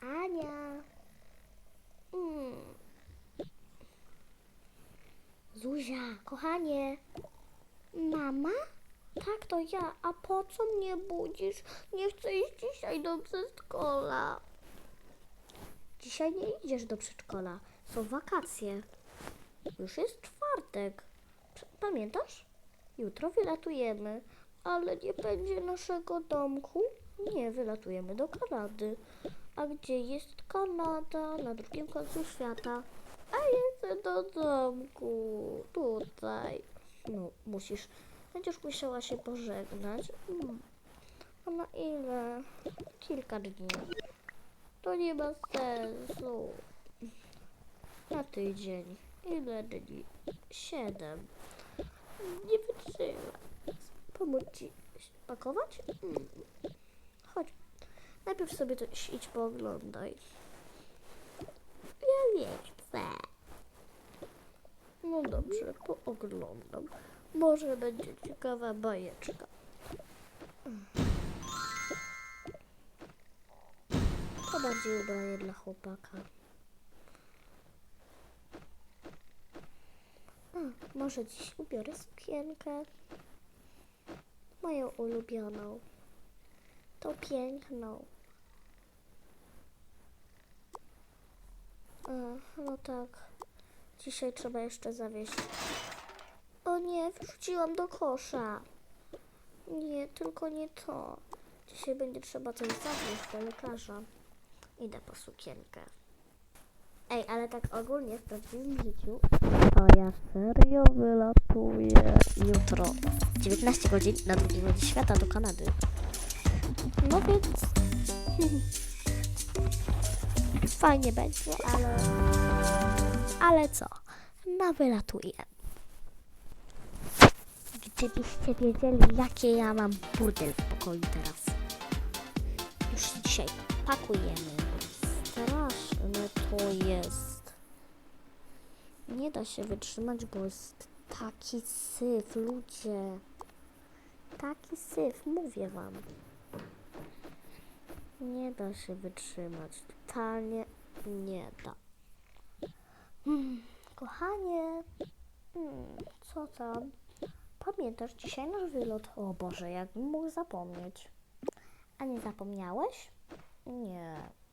Ania. Mm. Zuzia, kochanie. Mama? Tak, to ja. A po co mnie budzisz? Nie chcę iść dzisiaj do przedszkola. Dzisiaj nie idziesz do przedszkola. Są wakacje. Już jest czwartek. P- Pamiętasz? Jutro wylatujemy, ale nie będzie naszego domku. Nie, wylatujemy do Kanady. A gdzie jest Kanada? Na drugim końcu świata. A jestem do domku. Tutaj. No, musisz. Będziesz musiała się pożegnać. Mm. A na ile? Kilka dni. To nie ma sensu. Na tydzień. Ile dni? Siedem. Nie wytrzymam. Pomóc ci pakować? Mm. Chodź. Najpierw sobie to idź pooglądaj. Ja nie chcę. No dobrze, pooglądam. Może będzie ciekawa bajeczka. To bardziej ubranie dla chłopaka. Może dziś ubiorę sukienkę. Moją ulubioną. Tą piękną. No tak. Dzisiaj trzeba jeszcze zawieźć. O nie, wrzuciłam do kosza. Nie, tylko nie to. Dzisiaj będzie trzeba coś zawieźć do lekarza. Idę po sukienkę. Ej, ale tak ogólnie w prawdziwym życiu. A ja serio wylatuję jutro. 19 godzin na drugim końcu świata do Kanady. No więc. Fajnie będzie, ale. Ale co? Na wylatuję. Gdybyście wiedzieli, jakie ja mam burdel w pokoju teraz. Już dzisiaj pakujemy. To jest. Nie da się wytrzymać, bo jest taki syf, ludzie. Taki syf, mówię wam. Nie da się wytrzymać. Totalnie nie da. Hmm, kochanie, hmm, co tam? Pamiętasz dzisiaj nasz wylot? O Boże, jakbym mógł zapomnieć. A nie zapomniałeś? Nie.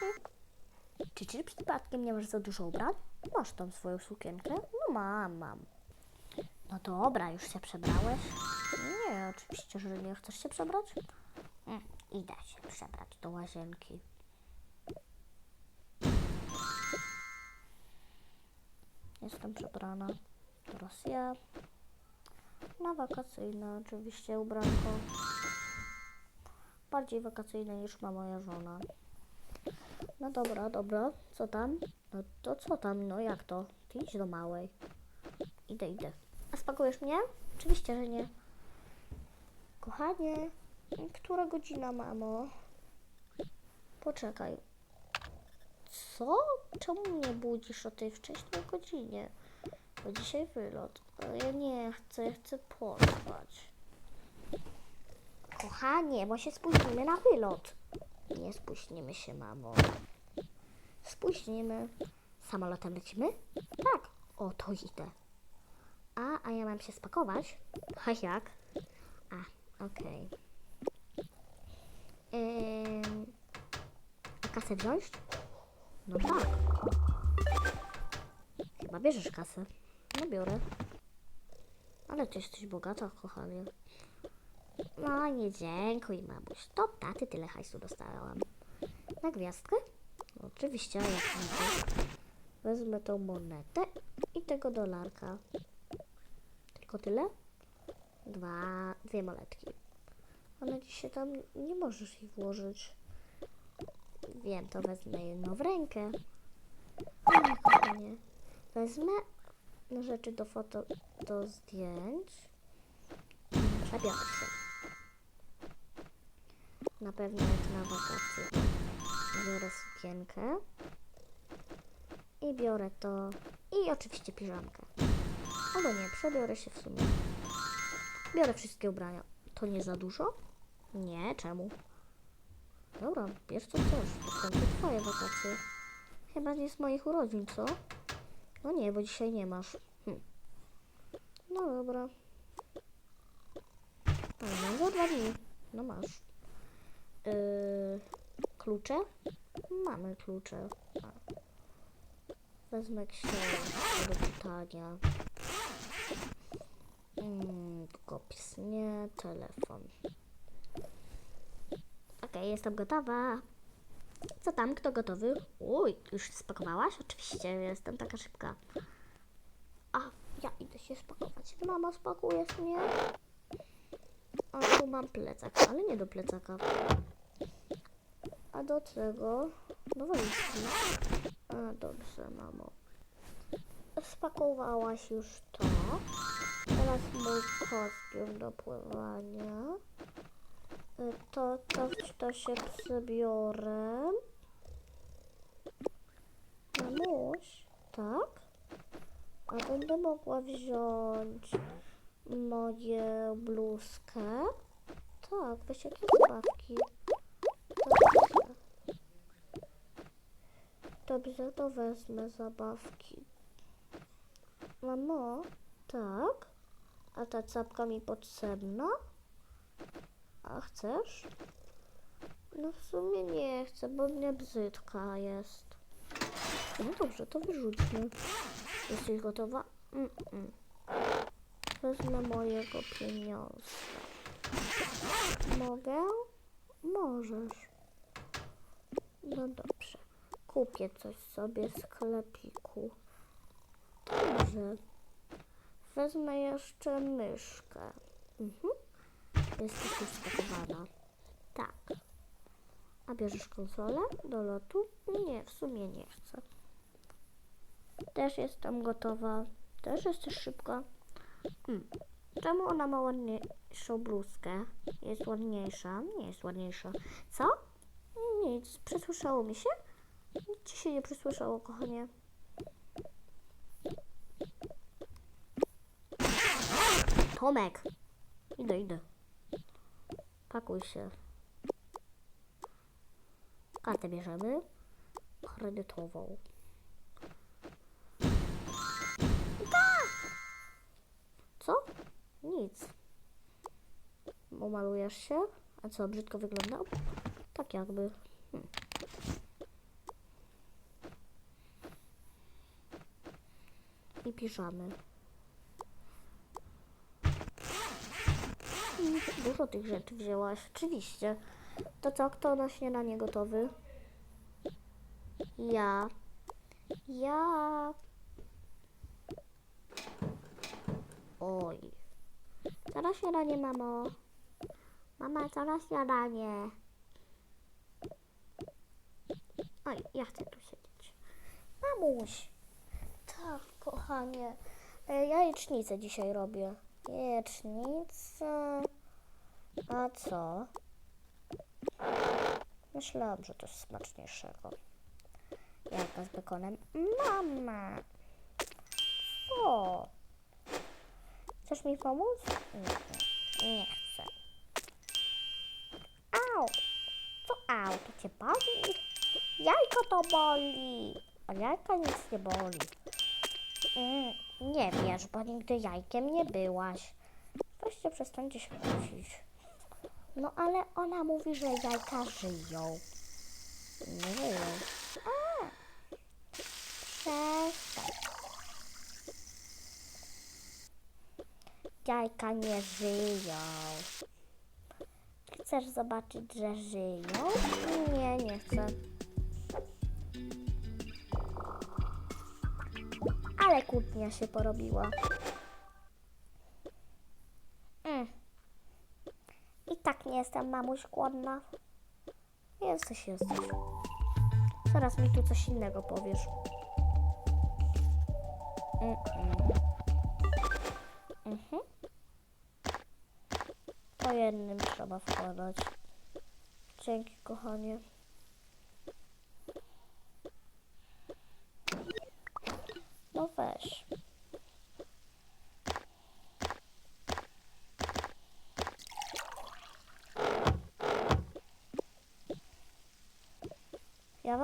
Czy ty przypadkiem nie masz za dużo ubrań? Masz tam swoją sukienkę? No mam, mam. No dobra, już się przebrałeś? Nie, oczywiście, że nie. Chcesz się przebrać? Mm, idę się przebrać do łazienki. Jestem przebrana. Teraz ja. Na wakacyjne oczywiście ubranko. Bardziej wakacyjne niż ma moja żona. No dobra, dobra. Co tam? No to co tam? No jak to? Ty idź do małej. Idę, idę. A spakujesz mnie? Oczywiście, że nie. Kochanie, która godzina, mamo? Poczekaj. Co? Czemu mnie budzisz o tej wcześniej godzinie? Bo dzisiaj wylot. Ale ja nie chcę, ja chcę pospać. Kochanie, bo się spóźnimy na wylot. Nie spóźnimy się, mamo. Spóźnimy. Samolotem lecimy? Tak. O, to idę. A, a ja mam się spakować? A jak? A, okej. Ym, a kasę wziąć? No tak. Chyba bierzesz kasę. No biorę. Ale ty jesteś bogata, kochanie. No nie dziękuj, mamuś. To taty tyle hajsu dostałam. Na gwiazdkę? No, oczywiście, jak nie. Wezmę tą monetę i tego dolarka. Tylko tyle? Dwa, dwie monetki. Ale dzisiaj tam nie możesz ich włożyć. Wiem, to wezmę jedną w rękę. Nie, kochanie. Wezmę rzeczy do foto, do zdjęć. Przebiorę się. Na pewno jak na wakacje. Biorę sukienkę. I biorę to I oczywiście piżamkę. Albo nie, przebiorę się w sumie. Biorę wszystkie ubrania. To nie za dużo? Nie, czemu? Dobra, bierz co chcesz. To końcu twoje wakacje. Chyba nie z moich urodzin, co? No nie, bo dzisiaj nie masz. Hm. No dobra. No, mam za dwa dni. No masz. Yy, klucze? Mamy klucze. Wezmę książkę do czytania. Mm, długopis nie, telefon. Okej, jestem gotowa. Co tam, kto gotowy? Uj, już spakowałaś? Oczywiście, jestem taka szybka. A, ja idę się spakować. Mama, spakujesz mnie? A tu mam plecak, ale nie do plecaka. A do czego? Do walizki. A, dobrze, mamo. Spakowałaś już to. Teraz mój kostium do pływania. Y, To, to, to się przebiorę. Mamuś, tak? A będę mogła wziąć moje bluzkę? Tak, weź jakie zabawki. Dobrze. Dobrze, to wezmę zabawki. Mamo, tak? A ta czapka mi potrzebna? A chcesz? No w sumie nie chcę, bo mnie brzydka jest. No dobrze, to wyrzućmy. Jesteś gotowa? Mm-mm. Wezmę mojego pieniądza. Mogę? Możesz. No dobrze. Kupię coś sobie w sklepiku. Dobrze. Wezmę jeszcze myszkę. Mhm. Jesteś już spakowana. Tak. A bierzesz konsolę do lotu? Nie, w sumie nie chcę. Też jestem gotowa. Też jesteś szybka. Hmm. Czemu ona ma ładniejszą bluzkę? Jest ładniejsza? Nie jest ładniejsza. Co? Nic. Przesłyszało mi się? Nic ci się nie przesłyszało, kochanie. Tomek! Idę, idę. Pakuj się. Kartę bierzemy. Kredytową. Co? Nic. Umalujesz się? A co, brzydko wyglądał? Tak jakby. Hmm. Piżamy. Mm, Dużo tych rzeczy wzięłaś, oczywiście. To co, kto na śniadanie gotowy? Ja. Ja. Oj. Co na śniadanie, mamo? Mama, co na śniadanie? Oj, ja chcę tu siedzieć. Mamuś. Tak, kochanie. E, Jajecznicę dzisiaj robię. Jajecznicę. A co? Myślałam, że coś smaczniejszego. Jajka z bekonem. Mama! Co? Chcesz mi pomóc? Nie, nie chcę. Au! Co au? To cię boli? Jajko to boli! A jajka nic nie boli. Mm, nie wiesz, bo nigdy jajkiem nie byłaś. Weźcie przestańcie się kłócić. No ale ona mówi, że jajka żyją. Nie żyją. A! Przestań. Jajka nie żyją. Chcesz zobaczyć, że żyją? Nie, nie chcę. Ale kłótnia się porobiła. Mm. I tak nie jestem, mamuś, głodna. Jesteś, jesteś. Zaraz mi tu coś innego powiesz. Mm-mm. Mhm. Po jednym trzeba wkładać. Dzięki, kochanie. No weź. też.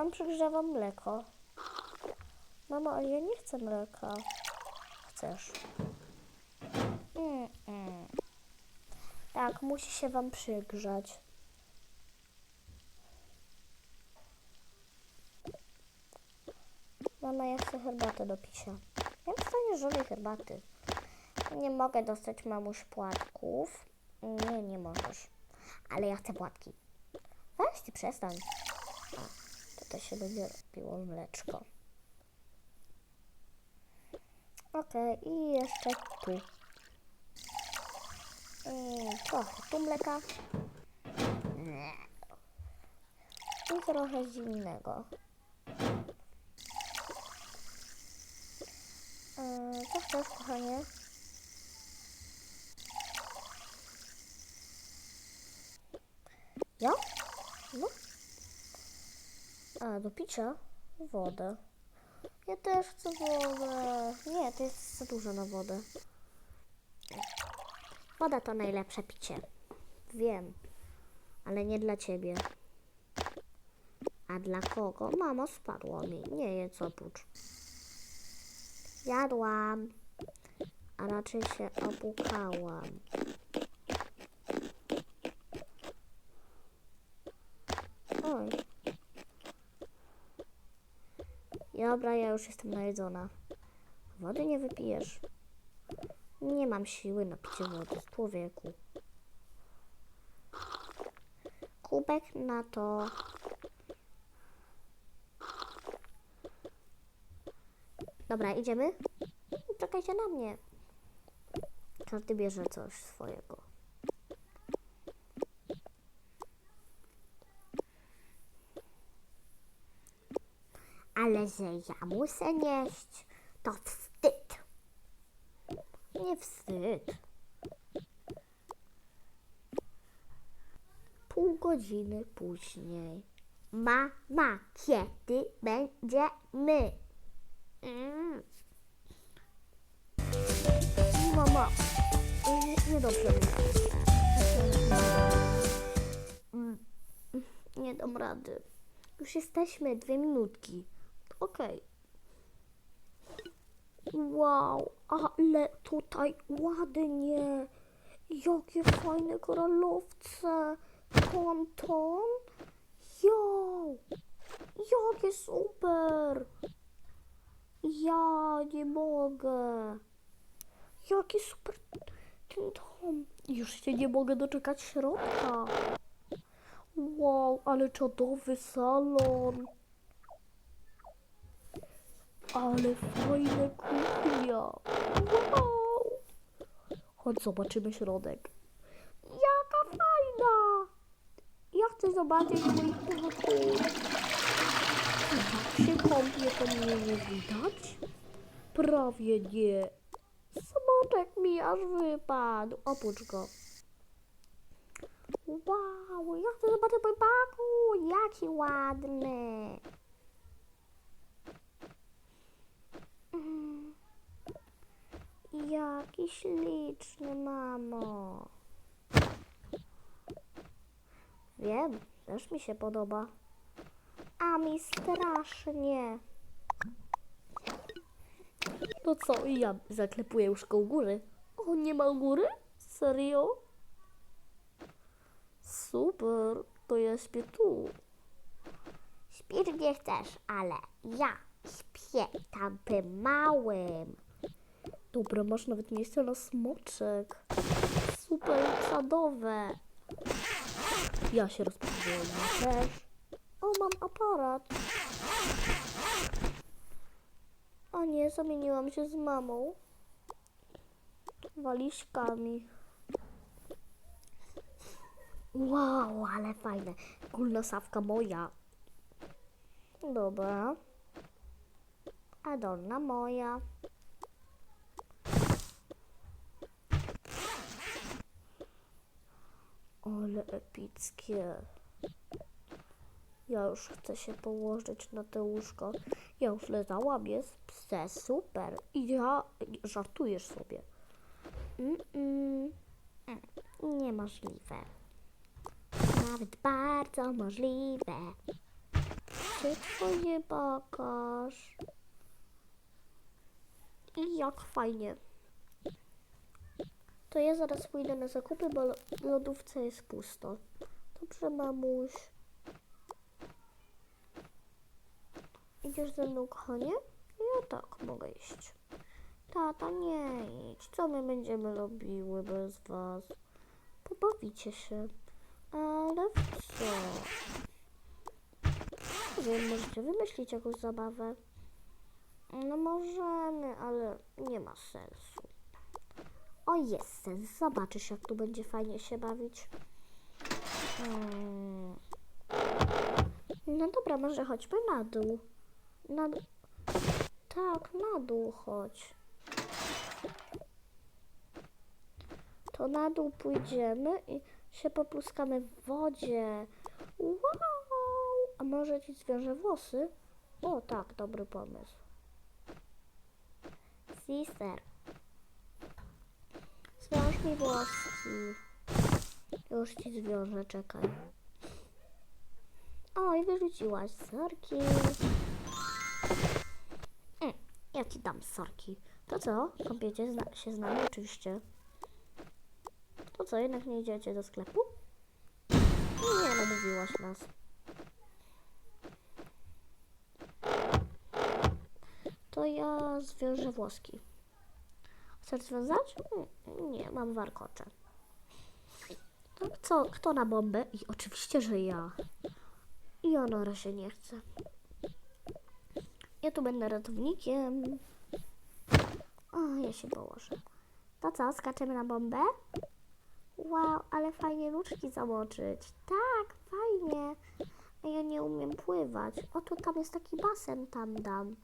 Ja wam przegrzewam mleko. Mamo, ale ja nie chcę mleka. Chcesz? Mm-mm. Tak, musi się wam przygrzać. Mama, ja chcę herbatę do picia. Ja dostaniesz żadnej herbaty. Nie mogę dostać mamuś płatków. Nie, nie możesz. Ale ja chcę płatki. Weź ty przestań. To się będzie robiło mleczko. Okej, i jeszcze tu. Mm, trochę tu mleka. I trochę zimnego. Eee, co chcesz, kochanie? Ja? No. A, do picia? Wodę. Ja też chcę wodę. Nie, to jest za dużo na wodę. Woda to najlepsze picie. Wiem. Ale nie dla ciebie. A dla kogo? Mamo, spadło mi. Nie jedz oprócz. Jadłam. A raczej się opłukałam. Oj. Dobra, ja już jestem najedzona. Wody nie wypijesz. Nie mam siły na picie wody, człowieku. Kubek na to. Dobra, idziemy? Czekajcie na mnie. Każdy bierze coś swojego. Ale że ja muszę nieść, to wstyd. Nie wstyd. Pół godziny później. Mama, kiedy będziemy? Mm. Mama, nie- niedobrze mi. Mm, Nie dam rady. Już jesteśmy, dwie minutki. Okej. Wow, ale tutaj ładnie. Jakie fajne koralowce. Ponton. Jo, jakie super. Ja nie mogę. Jaki super ten dom. Już się nie mogę doczekać środka. Wow, ale czadowy salon. Ale fajna kuchnia. Wow. Chodź zobaczymy środek. Jaka fajna. Ja chcę zobaczyć mój pokój. Jak się kąpię, to mnie nie widać? Prawie nie. Smoczek mi aż wypadł. Opuść go. Wow, ja chcę zobaczyć mój pokój. Jaki ładny. Jaki śliczny, mamo. Wiem, też mi się podoba. A mi strasznie. No co, ja zaklepuję łóżko u góry. O, nie ma góry? Serio? Super, to ja śpię tu. Śpisz gdzie chcesz, ale ja śpię tam małym. Dobra, masz nawet miejsce na smoczek. Super sadowe. Ja się rozpoczęłam też. O, mam aparat. O nie, zamieniłam się z mamą. Waliszkami. Wow, ale fajne. Gólna sawka moja. Dobra. A moja. Ale epickie. Ja już chcę się położyć na to łóżko. Ja już leżałam, jest pse, super. I ja, żartujesz sobie. Mm-mm. Mm, Niemożliwe. Nawet bardzo możliwe. Gdzie twoje bagaż? I jak fajnie. To ja zaraz pójdę na zakupy, bo lodówce jest pusto. Dobrze, mamuś. Idziesz ze mną, kochanie? Ja tak, mogę iść. Tata, nie idź. Co my będziemy robiły bez was? Pobawicie się. Ale w co? Nie wiem, możecie wymyślić jakąś zabawę. No możemy, ale nie ma sensu. O, jest sens. Zobaczysz, jak tu będzie fajnie się bawić. Mm. No dobra, może chodźmy na dół. Na. Tak, na dół chodź. To na dół pójdziemy i się popluskamy w wodzie. Wow! A może ci zwiążę włosy? O, tak, dobry pomysł. Sister. Zwiąż mi włoski. Już ci zwiążę, czekaj. Oj, wyrzuciłaś sorki. Mm, ja ci dam sorki. To co? Kąpiecie zna- się z nami oczywiście. To co, jednak nie idziecie do sklepu? Nie, no mówiłaś nas. To ja zwiążę włoski. Chcesz związać? Nie, mam warkocze. Co, kto na bombę? I oczywiście, że ja. I Onora się nie chce. Ja tu będę ratownikiem. O, ja się położę. To co, skaczemy na bombę? Wow, ale fajnie nóżki zamoczyć. Tak, fajnie. A ja nie umiem pływać. O, tu tam jest taki basen, tam dam.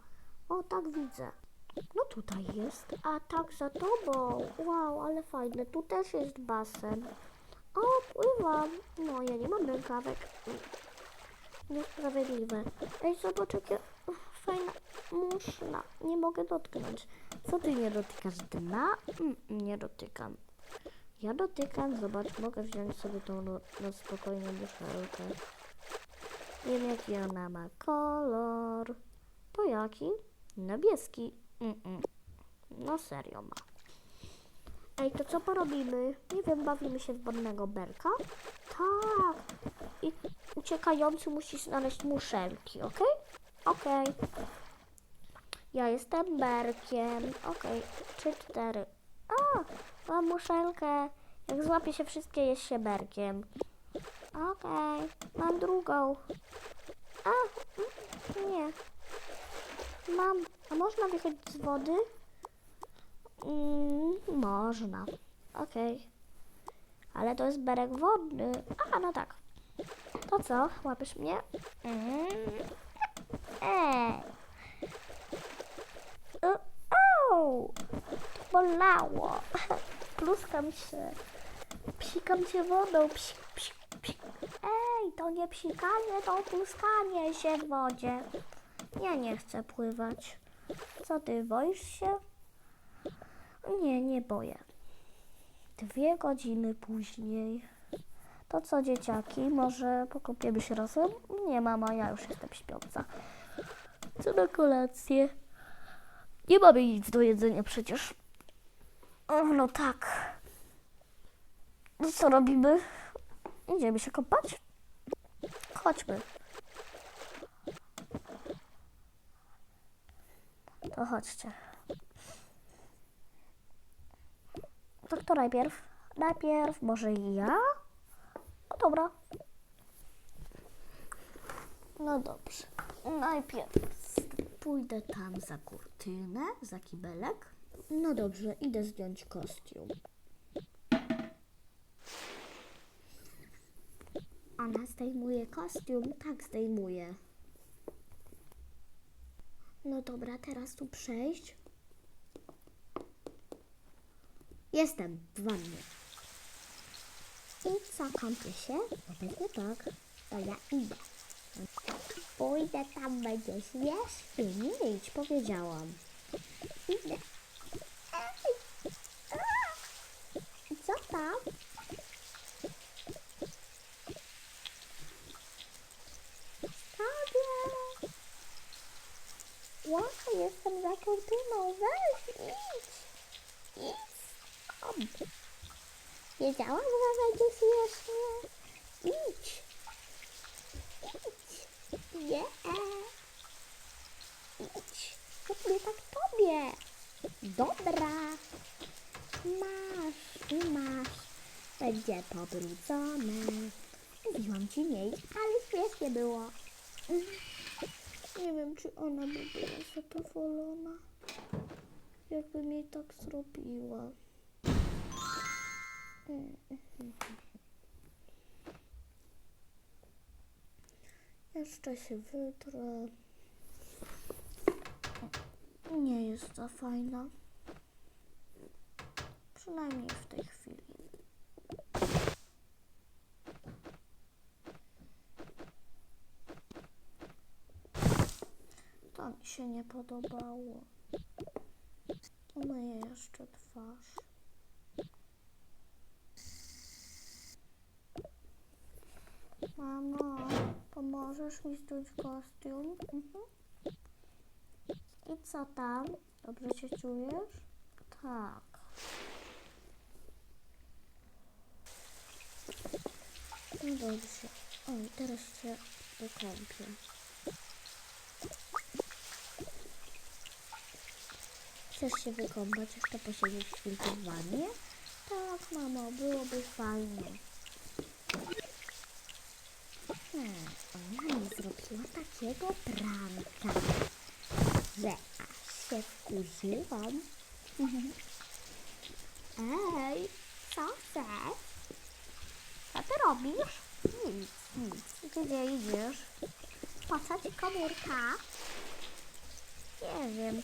O, tak widzę. No tutaj jest. A tak za tobą. Wow, ale fajne. Tu też jest basen. O, pływam. No, ja nie mam rękawek. Niesprawiedliwe. Ej, zobacz, jakie fajna muszla. Nie mogę dotknąć. Co ty nie dotykasz dna? Mm, nie dotykam. Ja dotykam, zobacz, mogę wziąć sobie tą no, no spokojnie muszelkę. Wiem jaki ona ma kolor. To jaki? Niebieski. No serio ma. Ej, to co porobimy? Nie wiem, bawimy się w wodnego berka? Tak. I uciekający musi znaleźć muszelki, okej? Okej. Ja jestem berkiem. Okej, trzy, cztery. A, mam muszelkę. Jak złapie się wszystkie, jest się berkiem. Okej, mam drugą. A, mm, nie. Mam. A można wychodzić z wody? Mm, można. Okej. Ale to jest berek wodny. A, no tak. To co? Łapiesz mnie? Mm. Ej. O, bolało. Pluskam się. Psikam cię wodą. Psik, psik, psik. Ej, to nie psikanie, to pluskanie się w wodzie. Ja nie chcę pływać. Co ty, boisz się? Nie, nie boję. Dwie godziny później. To co, dzieciaki, może pokąpiemy się razem? Nie, mama, ja już jestem śpiąca. Co na kolację? Nie mamy nic do jedzenia przecież. O, no tak. No co robimy? Idziemy się kąpać? Chodźmy. To chodźcie. To kto najpierw? Najpierw może ja? No dobra. No dobrze. Najpierw pójdę tam za kurtynę, za kibelek. No dobrze, idę zdjąć kostium. Ona zdejmuje kostium? Tak, zdejmuje. No dobra, teraz tu przejść. Jestem w wannie. I co, kąpię się? No pewnie tak. To ja idę. Pójdę tam, będzie śmiesznie. Nie idź, powiedziałam. Idę. Ej! Co tam? Tobie! Wow, jestem za kurtyną. Weź, idź. Idź. stąd. Wiedziałam, że będzie śmiesznie. Idź. Idź. Nie. Idź. Robię tak tobie. Dobra. Masz i masz. Będzie pobrudzone. Mówiłam ci nie iść, ale śmiesznie było. Nie wiem, czy ona by była zadowolona, jakbym jej tak zrobiła. Jeszcze się wytrę. Nie jest za fajna. Przynajmniej w tej chwili. Się nie podobało. Umyję jeszcze twarz. Mamo, pomożesz mi zdjąć kostium? Mhm. I co tam? Dobrze się czujesz? Tak. No dobrze. Oj, teraz się wykąpię. Chcesz się wykąpać, jeszcze posiedzieć chwilkę w wannie? Tak, mamo, byłoby fajnie. Hmm, ona mi zrobiła takiego pranka, że się wkurzyłam. Ej, co chcesz? Co ty robisz? Nic, nic. Gdzie idziesz? Po co ci komórka? Nie wiem.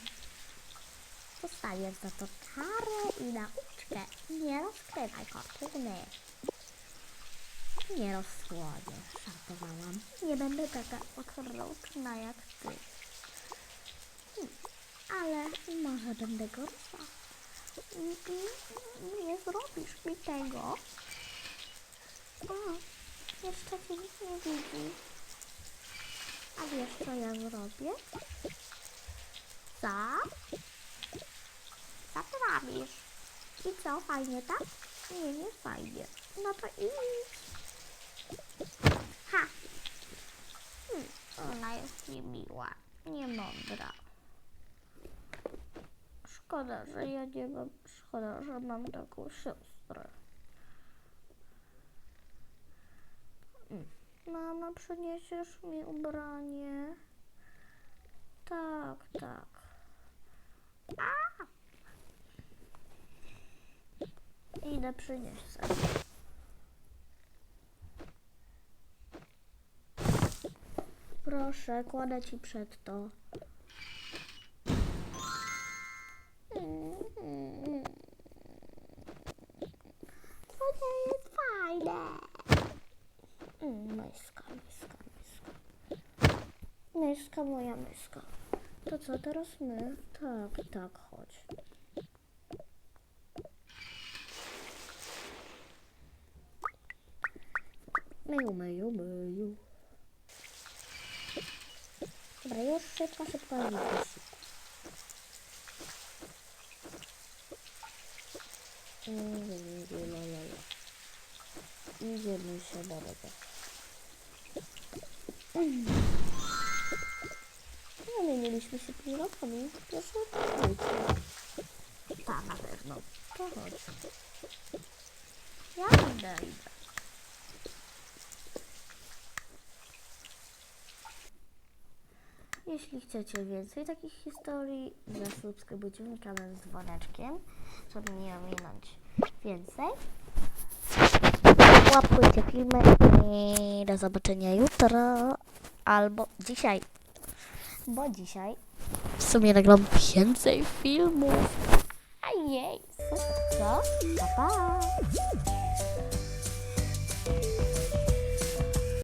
Dostajesz za to karę i nauczkę. Nie rozkrywaj kortyny. Nie rozsłonię, żartowałam. Nie będę taka okrutna jak ty. Hmm, Ale może będę gorsza. Mm, mm, Nie zrobisz mi tego. O, jeszcze cię nikt nie widzi. A wiesz co ja zrobię? Co? Ty robisz? I co, fajnie tak? Nie, nie fajnie. No to idź. Ha! Hmm, ona jest niemiła, niemądra. Szkoda, że ja nie mam, szkoda, że mam taką siostrę. Mm. Mama, przyniesiesz mi ubranie? Tak, tak. Idę przynieść sobie. Proszę, kładę ci przed to. To nie jest fajne. Mm, Myska, myska, myska. Myska, moja myska. To co, teraz my? Tak, tak, chodź. Myju, myju, myju. Dobra, już szybko, szybko wysiłku. Idziemy się bardzo. No nie mieliśmy się pilnotami. Proszę odpowiedzieć. Tak, na pewno. To chodź. Ja idę, idę. Jeśli chcecie więcej takich historii, zasubskrybujcie mój kanał z dzwoneczkiem, żeby nie ominąć więcej. Łapkujcie filmy i do zobaczenia jutro albo dzisiaj, bo dzisiaj w sumie nagram więcej filmów. A jej, co? Pa, pa!